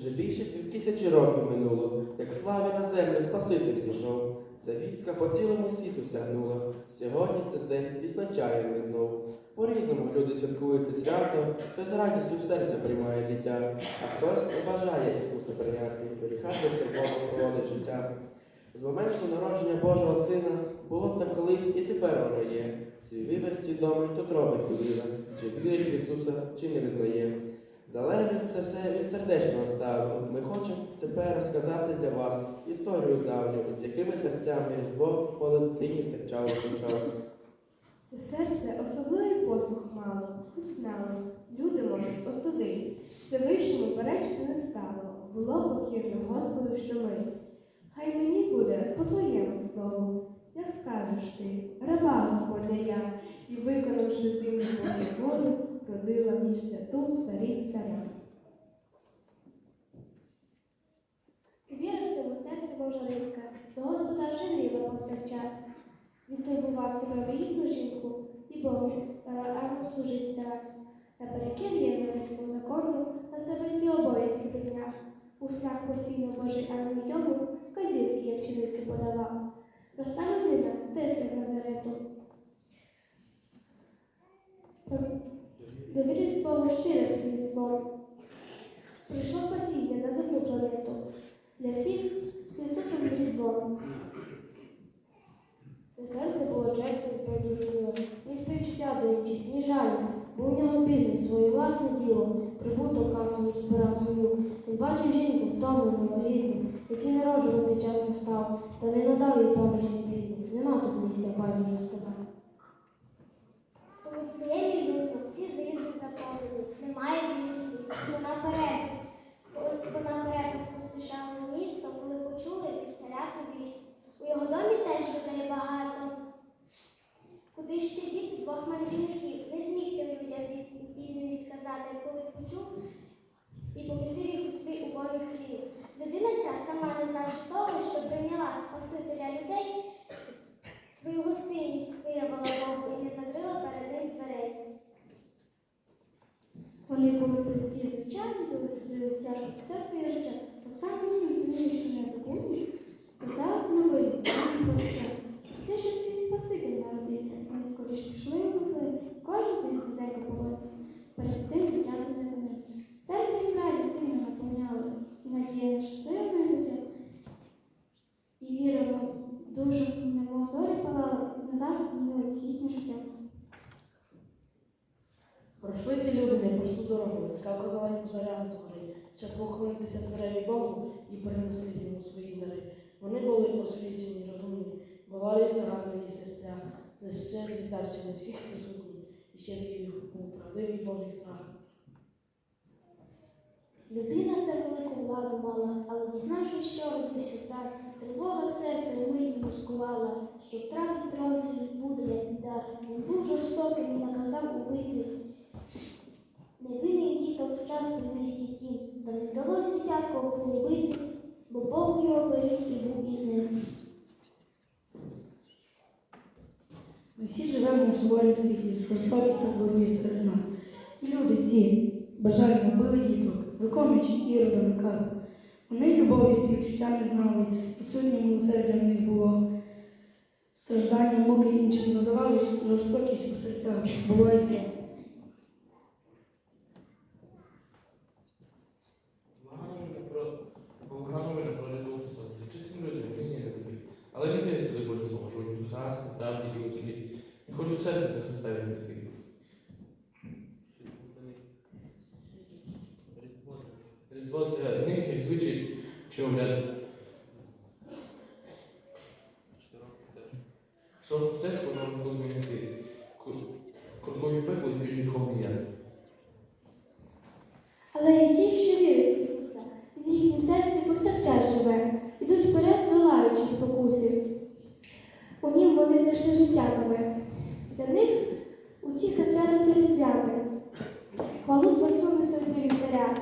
Вже більше пів тисячі років минуло, як слави на землю Спаситель зійшов. Ця вістка по цілому світу сягнула. Сьогодні це день відзначаємо ми знов. По-різному люди святкують це свято, хтось радістю в серце приймає дитя, а хтось бажає Ісуса прийняти, виріхати Бога проводить життя. З моменту народження Божого Сина було б так колись і тепер воно є. Свій вибір свідомий тут робить людина, чи вірить в Ісуса, чи не визнає. Залежить це все від сердечного стану. Ми хочемо тепер розказати для вас історію давню, з якими серцями Різдво в Палестині стачало тим часом. Це серце особливий послух мало, хоч знало, люди можуть осудити. Всевишньому перечити не стало, було покірно Господу, що ми. Хай мені буде по твоєму слову, як скажеш ти, раба Господня я, і виконавши ти Божу волю, родила в ній святу царі царя. Віра в цьому серці Божа рибка, до Господа вже гріла повсякчас. Він турбувався про вагітну жінку і Богу старанно служить старався. Та перекір єврейського закону на себе ці обов'язки прийняв. У шлях постійно Божий ангел йому вказівки, як чинити подавав. Проста людина, тиска з Назарету. Довірився Богу щиро слідством. Прийшло спасіння на земну планету. Для всіх Ісусом Різдвом. Це серце було чесно бездушливе, ні співчуття до інших, ні жалю, бо у нього бізнес, своє власне діло, прибуток касовий збирав свою. Він бачив жінку втомлену, вагітну, який народжувати час не став, та не надав їй помічі звідні. Нема тут місця байдуже сказав. заповнені, немає білих місць, Прості звичайні, коли трудили тяжко все своє життя, та їм тому, що не забудеш, сказав новий Божий Ти що свій Спаситель народився, вони скоріш пішли і вихли, кожен них хазяйка поводиться, перед тим дякую на землі. Серце їм радість сильно наповняло, і надія на щасливе майбутнє, і віра в душу, немов зорі палала, і назавжди змінилось їхнє життя. Пройшли ці люди непросту дорогу, яка вказала їм зоря з гори, щоб поклонитися цареві Богу і принесли йому свої дари. Вони були освічені, розумні, бувалися гарні серця, дар, що не всіх присутні, і ще їх у правдивий Божий страх. Людина це велику владу мала, але дізнавшись, що родився цар, тривога серця вмить йому скувала, що втратить трон свій буде, як біда. Він був жорстоким і наказав убити. Невинних діток вчасно в місті тінь, та не вдалося дитятко бо Бог його беріг і був із ним. Ми всі живемо у суворім світі, так воює серед нас. І люди ці бажально били діток, виконуючи ірода наказ. Вони любові співчуття не знали, відсутнє милосердя в них було. Страждання, муки іншим задавали, жорстокість у серцях було і зло. Благаємо про благаємо про любов Чи цим людям війні не тобі. Але не вірять, коли Боже Слово, що вони царство, правді і у злі. Не хочу не до Христа відкрити. Різдво для них, як звичай, чи обряд. Що все, що нам змінити? Крокою пекло і гріховний яд. Але і ті, що вірять в Ісуса, в їхнім серці повсякчас живе, ідуть вперед, долаючи спокуси. У нім вони знайшли життя нове. Для них утіха свято це різдвяне. Хвалу Творцю несуть до вівтаря.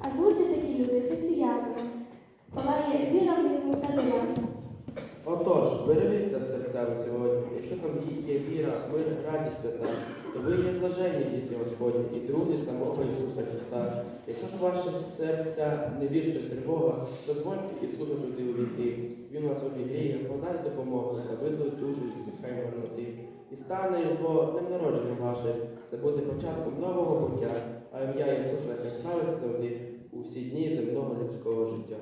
А звуться такі люди християни. Палає віра в них та земля. Отож, бережіть та серця ви сьогодні якщо там є віра, мир, радість свята, то ви є блаженні діти Господні і друзі самого Ісуса Христа. Якщо ж ваше серця не вірте в тривога, дозвольте Ісусу туди увійти. Він вас обігріє, подасть допомогу та визволить душу від нехай марноти і стане його днем народження ваше, це буде початком нового буття, а ім'я Ісуса Христа виставити у всі дні земного людського життя.